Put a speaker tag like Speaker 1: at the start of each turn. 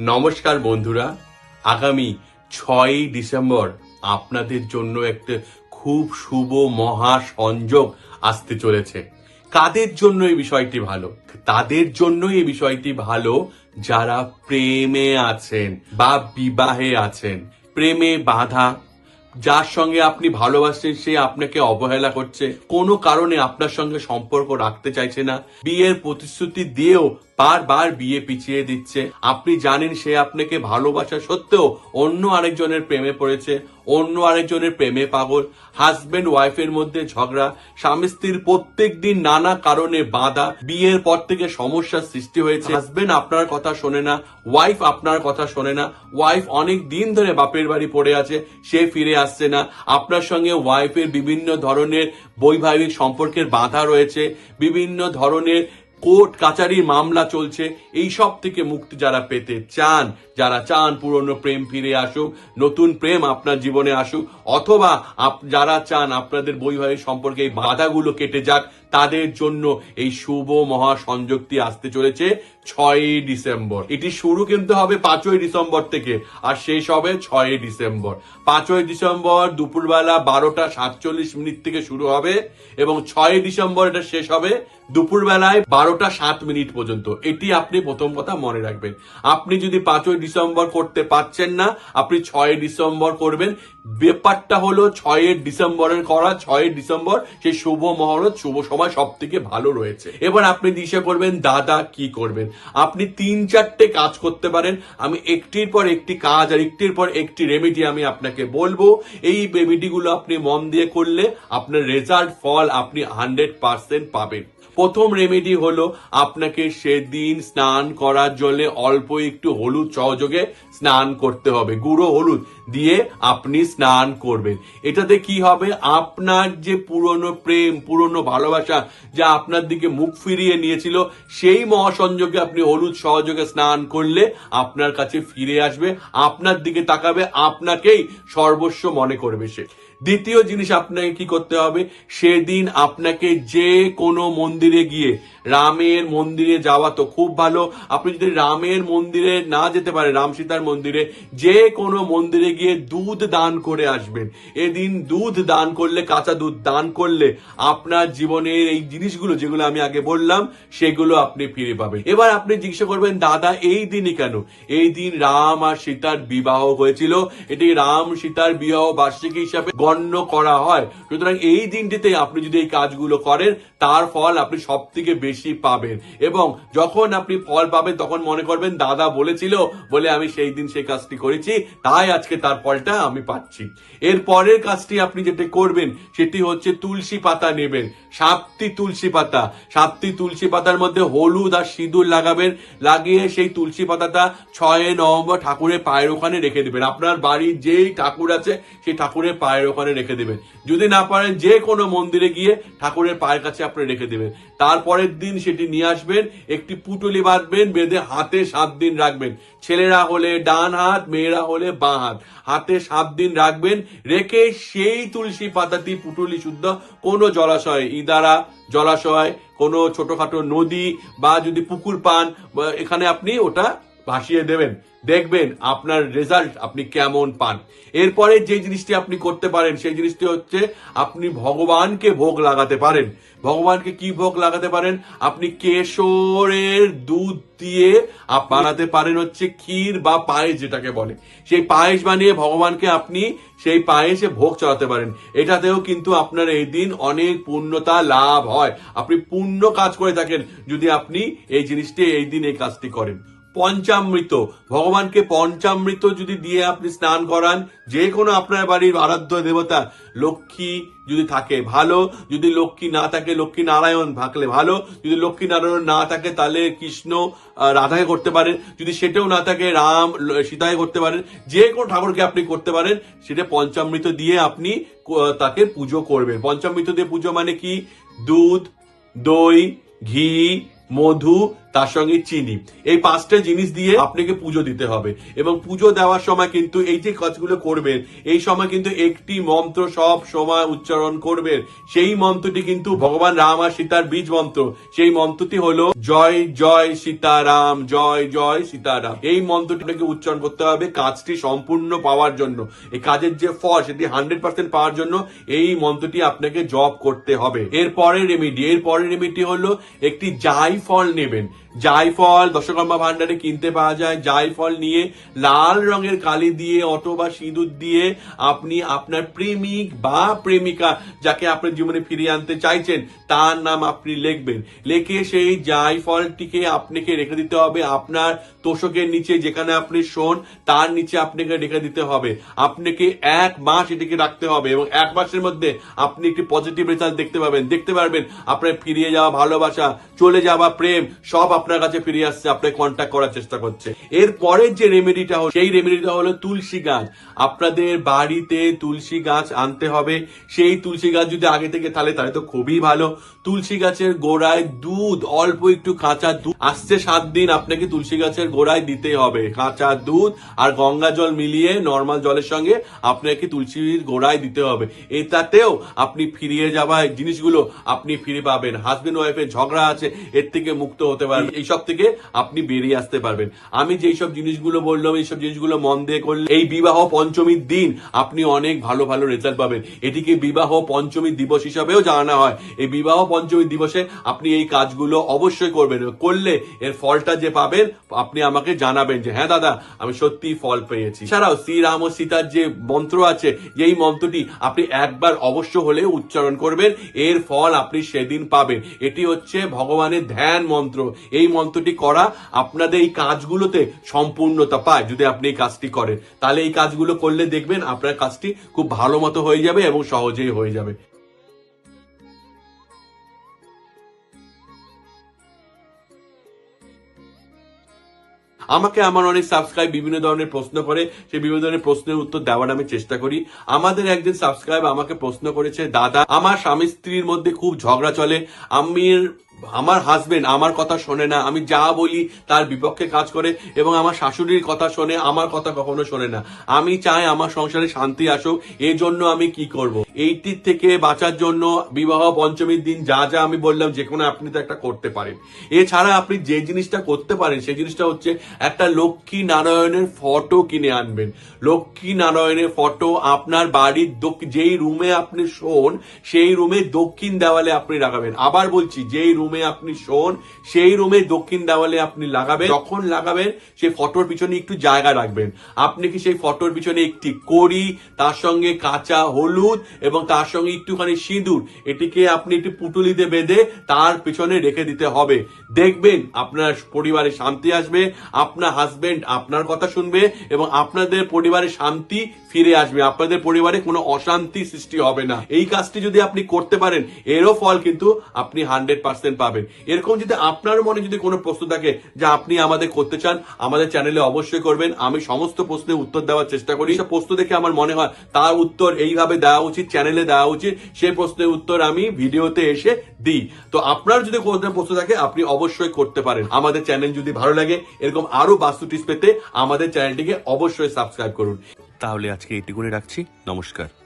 Speaker 1: নমস্কার বন্ধুরা। আগামী ছয়ই ডিসেম্বর আপনাদের জন্য একটা খুব শুভ মহা সংযোগ আসতে চলেছে। কাদের জন্য এই বিষয়টি ভালো? তাদের জন্য এই বিষয়টি ভালো যারা প্রেমে আছেন বা বিবাহে আছেন। প্রেমে বাধা, যার সঙ্গে আপনি ভালোবাসেন, সে আপনাকে অবহেলা করছে, কোনো কারণে আপনার সঙ্গে সম্পর্ক রাখতে চাইছে না, বিয়ের প্রতিশ্রুতি দিয়েও বারবার বিয়ে পিছিয়ে দিচ্ছে। আপনি জানেন সে আপনাকে ভালোবাসা সত্ত্বেও অন্য আরেকজনের প্রেমে পড়েছে, অন্য আরেকজনের প্রেমে পাগল। হাজবেন্ড ওয়াইফের মধ্যে ঝগড়া, স্বামী স্ত্রীর প্রত্যেক দিন নানা কারণে বাধা। বিয়ের পর থেকে সমস্যার সৃষ্টি হয়েছে। হাজবেন্ড আপনার কথা শোনে না ওয়াইফ আপনার কথা শোনে না। ওয়াইফ অনেক দিন ধরে বাপের বাড়ি পড়ে আছে, সে ফিরে আসছে না। আপনার সঙ্গে ওয়াইফের বিভিন্ন ধরনের বৈবাহিক সম্পর্কের বাধা রয়েছে। বিভিন্ন ধরনের কোর্ট কাচারির মামলা চলছে। এই সব থেকে মুক্তি যারা পেতে চান, যারা চান পুরনো প্রেম ফিরে আসুক, নতুন প্রেম আপনার জীবনে আসুক, অথবা যারা চান আপনাদের বৈবাহিক সম্পর্কে এই বাধাগুলো কেটে যাক, তাদের জন্য এই শুভ মহা সংযোগটি আসতে চলেছে। ছয়ই ডিসেম্বর। এটি শুরু কিন্তু হবে পাঁচই ডিসেম্বর থেকে, আর শেষ হবে ছয়ই ডিসেম্বর। পাঁচই ডিসেম্বর দুপুরবেলা বারোটা সাতচল্লিশ মিনিট থেকে শুরু হবে, এবং ছয়ই ডিসেম্বর এটা শেষ হবে দুপুরবেলায় বারোটা সাত মিনিট পর্যন্ত। এটি আপনি প্রথম কথা মনে রাখবেন। আপনি যদি পাঁচই ডিসেম্বর করতে পারছেন না, আপনি ছয় ডিসেম্বর করবেন। ব্যাপারটা হলো ছয়ের ডিসেম্বরের করা ছয়ের ডিসেম্বর, সেই শুভ মহরত, শুভ সময় সব থেকে ভালো রয়েছে। এবার আপনি দিশে করবেন, দাদা, কি করবেন? আপনি তিন চারটে কাজ করতে পারেন। আমি একটির পর একটি কাজ আর একটির পর একটি রেমেডি আমি আপনাকে বলব। এই রেমেডিগুলো আপনি মন দিয়ে করলে আপনার রেজাল্ট ফল আপনি হান্ড্রেড পার্সেন্ট পাবেন। প্রথম রেমেডি হলো আপনাকে সেদিন স্নান করার জলে অল্প একটু হলুদ সহযোগে স্নান করতে হবে, গুঁড়ো হলুদ দিয়ে আপনি স্নান করবেন। এটাতে কি হবে? আপনার যে পুরনো প্রেম, পুরনো ভালোবাসা যা আপনার দিকে মুখ ফিরিয়ে নিয়েছিল, সেই মহাসংযোগে আপনি হলুদ সহযোগে স্নান করলে আপনার কাছে ফিরে আসবে, আপনার দিকে তাকাবে, আপনাকেই সর্বস্ব মনে করবে সে। দ্বিতীয় জিনিস আপনাকে কি করতে হবে? সেদিন আপনাকে যে কোনো মন্দিরে গিয়ে, রামের মন্দিরে যাওয়া তো খুব ভালো। আপনি যদি রামের মন্দিরে না যেতে পারেন, রাম সীতার মন্দিরে, যে কোনো মন্দিরে গিয়ে দুধ দান করে আসবেন। এদিন দুধ দান করলে, কাঁচা দুধ দান করলে আপনার জীবনের এই জিনিসগুলো যেগুলো আমি আগে বললাম, সেগুলো আপনি ফিরে পাবেন। এবার আপনি জিজ্ঞাসা করবেন, দাদা, এই দিনই কেন? এই দিন রাম আর সীতার বিবাহ হয়েছিল। এটি রাম সীতার বিবাহ বার্ষিকী হিসাবে গণ্য করা হয়। সুতরাং এই দিনটিতে আপনি যদি এই কাজগুলো করেন, তার ফল আপনি সব থেকে বেশি পাবেন। এবং যখন আপনি ফল পাবেন, তখন মনে করবেন, দাদা বলেছিল বলে আমি সেই দিন সেই কাজটি করেছি, তাই আজকে তার ফলটা আমি পাচ্ছি। এর পরের কাজটি আপনি যেটা করবেন, সেটি হচ্ছে তুলসী পাতা নেবেন। সাতটি তুলসী পাতা। সাতটি তুলসী পাতার মধ্যে হলুদ আর সিঁদুর লাগাবেন। লাগিয়ে সেই তুলসী পাতাটা ছয় নভেম্বর ঠাকুরের পায়ের ওখানে রেখে দেবেন। আপনার বাড়ির যেই ঠাকুর আছে, সেই ঠাকুরের পায়ের ওখানে রেখে দেবেন। যদি না পারেন, যে কোনো মন্দিরে গিয়ে ঠাকুরের পায়ের কাছে আপনি রেখে দেবেন। তারপরের দিন সেটি নিয়ে আসবেন, একটি পুটুলি বাঁধবেন, বেঁধে হাতে সাত দিন রাখবেন। ছেলেরা হলে ডান হাত, মেয়েরা হলে বাঁ হাত। হাতে সাত দিন রাখবেন, রেখে সেই তুলসী পাতাটি পুটুলি শুদ্ধ কোনো জলাশয়, ইদারা জলাশয়, কোনো ছোটখাটো নদী বা যদি পুকুর পান এখানে আপনি ওটা ভাসিয়ে দেবেন। দেখবেন আপনার রেজাল্ট আপনি কেমন পান। এরপরে যে জিনিসটি আপনি করতে পারেন, সেই জিনিসটি হচ্ছে আপনি ভগবানকে ভোগ লাগাতে পারেন। ভগবানকে কি ভোগ লাগাতে পারেন? আপনি কেশরের দুধ দিয়ে বানাতে পারেন হচ্ছে ক্ষীর বা পায়েস যেটাকে বলে। সেই পায়েস বানিয়ে ভগবানকে আপনি সেই পায়েসে ভোগ চড়াতে পারেন। এটাতেও কিন্তু আপনার এই দিন অনেক পূর্ণতা লাভ হয়। আপনি পূর্ণ কাজ করে থাকেন যদি আপনি এই জিনিসটি এই দিন এই কাজটি করেন। পঞ্চামৃত। ভগবানকে পঞ্চামৃত যদি দিয়ে আপনি স্নান করান যে কোনো আপনার বাড়ির আরাধ্য দেবতা, লক্ষ্মী যদি থাকে ভালো, যদি লক্ষ্মী না থাকে, লক্ষ্মী নারায়ণ থাকলে ভালো, যদি লক্ষ্মী নারায়ণ না থাকে তাহলে কৃষ্ণ রাধাকে করতে পারেন, যদি সেটাও না থাকে রাম সীতায় করতে পারেন যে কোনো ঠাকুরকে আপনি করতে পারেন, সেটা পঞ্চামৃত দিয়ে আপনি তাকে পুজো করবেন। পঞ্চামৃত দিয়ে পুজো মানে কি? দুধ, দই, ঘি, মধু তার সঙ্গে চিনি। এই পাঁচটা জিনিস দিয়ে আপনাকে পুজো দিতে হবে। এবং পুজো দেওয়ার সময় কিন্তু এই যে কাজগুলো করবেন, এই সময় কিন্তু একটি মন্ত্র সব সময় উচ্চারণ করবেন। সেই মন্ত্রটি কিন্তু ভগবান রাম আর সীতার বীজ মন্ত্র। সেই মন্ত্রটি হলো, জয় জয় সীতারাম, জয় জয় সীতারাম। এই মন্ত্রটি আপনাকে উচ্চারণ করতে হবে কাজটি সম্পূর্ণ পাওয়ার জন্য। এই কাজের যে ফল, সেটি হান্ড্রেড পার্সেন্ট পাওয়ার জন্য এই মন্ত্রটি আপনাকে জপ করতে হবে। এর পরের রেমিডি এর পরের রেমিডি হলো, একটি জাই ফল নেবেন। জায়ফল, দশকর্মা ভান্ডারে কিনতে পাওয়া যায়। জায়ফল নিয়ে লাল রঙের কালি দিয়ে অথবা সিঁদুর দিয়ে আপনি আপনার প্রেমিক বা প্রেমিকা যাকে আপনার জীবনে ফিরিয়ে আনতে চাইছেন, তার নাম আপনি লিখবেন। লিখে সেই জায়ফলটিকে আপনাকে রেখে দিতে হবে। আপনার তোষকের নিচে যেখানে আপনি শোন, তার নিচে আপনাকে রেখে দিতে হবে। আপনাকে এক মাস এটিকে রাখতে হবে এবং এক মাসের মধ্যে আপনি একটি পজিটিভ রেজাল্ট দেখতে পাবেন। দেখতে পারবেন আপনার ফিরিয়ে যাওয়া ভালোবাসা, চলে যাওয়া প্রেম, সব আপনার কাছে ফিরে আসছে আপনাকে কন্ট্যাক্ট করার চেষ্টা করছে। এর পরের যে রেমেডিটা সেই রেমেডিটা হলো তুলসী গাছ। আপনাদের বাড়িতে তুলসী গাছ আনতে হবে। সেই তুলসী গাছ যদি আগে থেকে তাহলে তাহলে তো খুবই ভালো। তুলসী গাছের গোড়ায় দুধ, অল্প একটু কাঁচা দুধ। আসছে সাত দিন, আপনাকে তুলসী গাছের গোড়ায় দিতে হবে। কাঁচা দুধ আর গঙ্গা জল মিলিয়ে নর্মাল জলের সঙ্গে আপনাকে তুলসীর গোড়ায় দিতে হবে। এটাতেও আপনি ফিরিয়ে যাওয়া জিনিসগুলো আপনি ফিরে পাবেন। হাজবেন্ড ওয়াইফের ঝগড়া আছে, এর থেকে মুক্ত হতে পারবেন। এইসব থেকে আপনি বেরিয়ে আসতে পারবেন। আমি যেই সব জিনিসগুলো বললাম এইসব জিনিসগুলো মন দিয়ে করলে এই বিবাহ পঞ্চমীর দিন আপনি অনেক ভালো ভালো রেজাল্ট পাবেন। এটিকে বিবাহ পঞ্চমী দিবস হিসাবেও জানা হয়। এই বিবাহ পঞ্চমী দিবসে আপনি এই কাজগুলো অবশ্যই করবেন। করলে এর ফলটা যে পাবেন, আপনি আমাকে জানাবেন যে হ্যাঁ দাদা, আমি সত্যি ফল পেয়েছি। এছাড়াও শ্রীরাম ও সীতার যে মন্ত্র আছে এই মন্ত্রটি আপনি একবার অবশ্য হলে উচ্চারণ করবেন, এর ফল আপনি সেদিন পাবেন। এটি হচ্ছে ভগবানের ধ্যান মন্ত্র। এই মন্ত্রটি করা আপনাদের এই কাজগুলোতে সম্পূর্ণতা পায় যদি আপনি এই কাজটি করেন। তাহলে এই কাজগুলো করলে দেখবেন আপনার কাজটি খুব ভালো মতো হয়ে যাবে এবং সহজেই হয়ে যাবে। আমাকে আমার অনেক সাবস্ক্রাইব বিভিন্ন ধরনের প্রশ্ন করে সেই বিভিন্ন ধরনের প্রশ্নের উত্তর দেওয়ার আমি চেষ্টা করি। আমাদের একজন সাবস্ক্রাইব আমাকে প্রশ্ন করেছে, দাদা, আমার স্বামী স্ত্রীর মধ্যে খুব ঝগড়া চলে। আমি আমার হাজবেন্ড আমার কথা শোনে না, আমি যা বলি তার বিপক্ষে কাজ করে এবং আমার শাশুড়ির কথা শোনে, আমার কথা কখনো শোনে না। আমি চাই আমার সংসারে শান্তি আসুক এই জন্য আমি কি করব? এইটির থেকে বাঁচার জন্য বিবাহ পঞ্চমীর দিন যা যা আমি বললাম, যে কোনো আপনি তো একটা করতে পারেন। এছাড়া আপনি যে জিনিসটা করতে পারেন, সেই জিনিসটা হচ্ছে একটা লক্ষ্মী নারায়ণের ফটো কিনে আনবেন। লক্ষ্মী নারায়ণের ফটো আপনার বাড়ির যেই রুমে আপনি শোন, সেই রুমে দক্ষিণ দেওয়ালে আপনি রাখাবেন। আবার বলছি, যেই রুমে আপনি শোন, সেই রুমে দক্ষিণ দেওয়ালে আপনি লাগাবেন। যখন লাগাবেন, সেই ফটোর পিছনে একটু জায়গা রাখবেন। আপনি কি সেই ফটোর পিছনে একটি কড়ি, তার সঙ্গে কাঁচা হলুদ এবং তার সঙ্গে একটুখানি সিঁদুর, এটিকে আপনি একটু পুটুলিতে বেঁধে তার পিছনে রেখে দিতে হবে। দেখবেন আপনার পরিবারে শান্তি আসবে, আপনার হাজবেন্ড আপনার কথা শুনবে এবং আপনাদের পরিবারে শান্তি ফিরে আসবে। আপনাদের পরিবারে কোনো অশান্তি সৃষ্টি হবে না। এই কাজটি যদি আপনি করতে পারেন, এরও ফল কিন্তু আপনি হান্ড্রেড পার্সেন্ট পাবেন। এরকম যদি আপনার মনে যদি কোনো প্রশ্ন থাকে যা আপনি আমাদের করতে চান, আমাদের চ্যানেলে অবশ্যই করবেন। আমি সমস্ত প্রশ্নের উত্তর দেওয়ার চেষ্টা করি। সব প্রশ্ন দেখে আমার মনে হয় তার উত্তর এইভাবে দেওয়া উচিত, চ্যানেলে দেওয়া উচিত। সেই প্রশ্নের উত্তর আমি ভিডিওতে এসে দিই। তো আপনার যদি কোনো প্রশ্ন থাকে, আপনি অবশ্যই করতে পারেন। আমাদের চ্যানেল যদি ভালো লাগে, এরকম আরও বাস্তু টিপস পেতে আমাদের চ্যানেলটিকে অবশ্যই সাবস্ক্রাইব করুন।
Speaker 2: তাহলে আজকে এটুকুনি রাখছি। নমস্কার।